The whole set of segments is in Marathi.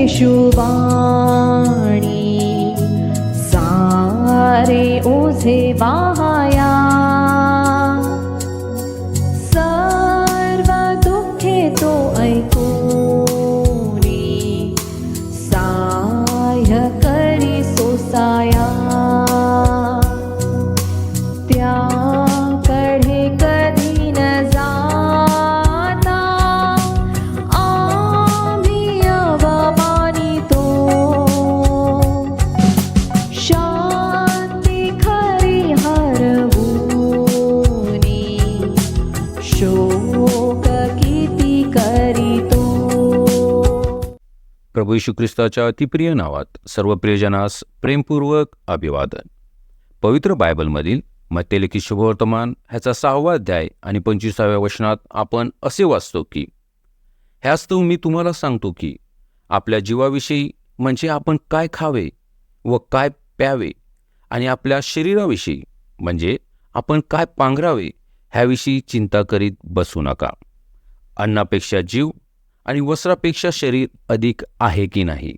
येशुवाणी सारे ओझे वाहाया प्रभू यशू ख्रिस्ताच्या अतिप्रिय नावात सर्व प्रियजनास प्रेमपूर्वक अभिवादन. पवित्र बायबलमधील मत्यलेखी शुभवर्तमान ह्याचा सहावा अध्याय आणि पंचवीसाव्या वचनात आपण असे वाचतो की ह्यास्तव मी तुम्हाला सांगतो की आपल्या जीवाविषयी म्हणजे आपण काय खावे व काय प्यावे आणि आपल्या शरीराविषयी म्हणजे आपण काय पांघरावे ह्याविषयी चिंता करीत बसू नका. अन्नापेक्षा जीव आणि वस्त्रापेक्षा शरीर अधिक आहे की नाही?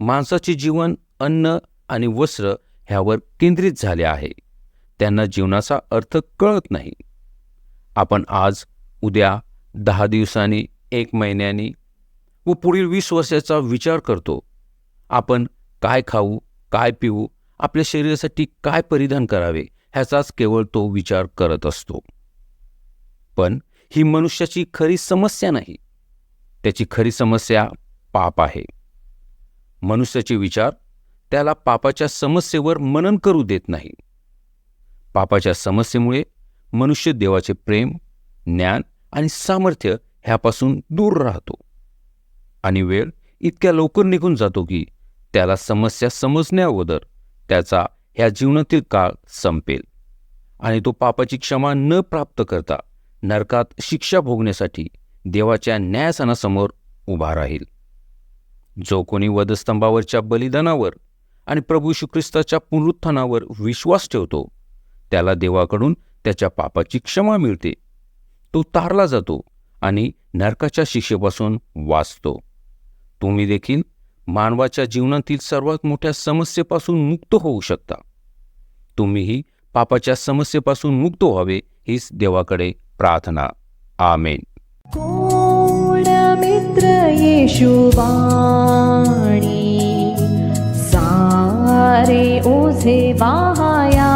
माणसाचे जीवन अन्न आणि वस्त्र ह्यावर केंद्रित झाले आहे. त्यांना जीवनाचा अर्थ कळत नाही. आपण आज उद्या दहा दिवसांनी एक महिन्यानी व पुढील वीस वर्षाचा विचार करतो. आपण काय खाऊ काय पिऊ आपल्या शरीरासाठी काय परिधान करावे ह्याचाच केवळ तो विचार करत असतो. पण ही मनुष्याची खरी समस्या नाही. त्याची खरी समस्या पाप आहे. मनुष्याचे विचार त्याला पापाच्या समस्येवर मनन करू देत नाही. पापाच्या समस्येमुळे मनुष्य देवाचे प्रेम ज्ञान आणि सामर्थ्य ह्यापासून दूर राहतो. आणि वेळ इतक्या लवकर निघून जातो की त्याला समस्या समजण्याअगोदर त्याचा ह्या जीवनातील काळ संपेल आणि तो पापाची क्षमा न प्राप्त करता नरकात शिक्षा भोगण्यासाठी देवाच्या न्यायसनासमोर उभा राहील. जो कोणी वधस्तंभावरच्या बलिदानावर आणि प्रभू ख्रिस्ताच्या पुनरुत्थानावर विश्वास ठेवतो त्याला देवाकडून त्याच्या पापाची क्षमा मिळते. तो तारला जातो आणि नरकाच्या शिक्षेपासून वाचतो. तुम्ही देखील मानवाच्या जीवनातील सर्वात मोठ्या समस्येपासून मुक्त होऊ शकता. तुम्हीही पापाच्या समस्येपासून मुक्त व्हावे हीच देवाकडे प्रार्थना. आमेन. कोण मित्र येशुवाणी सारे ओझे वाहाया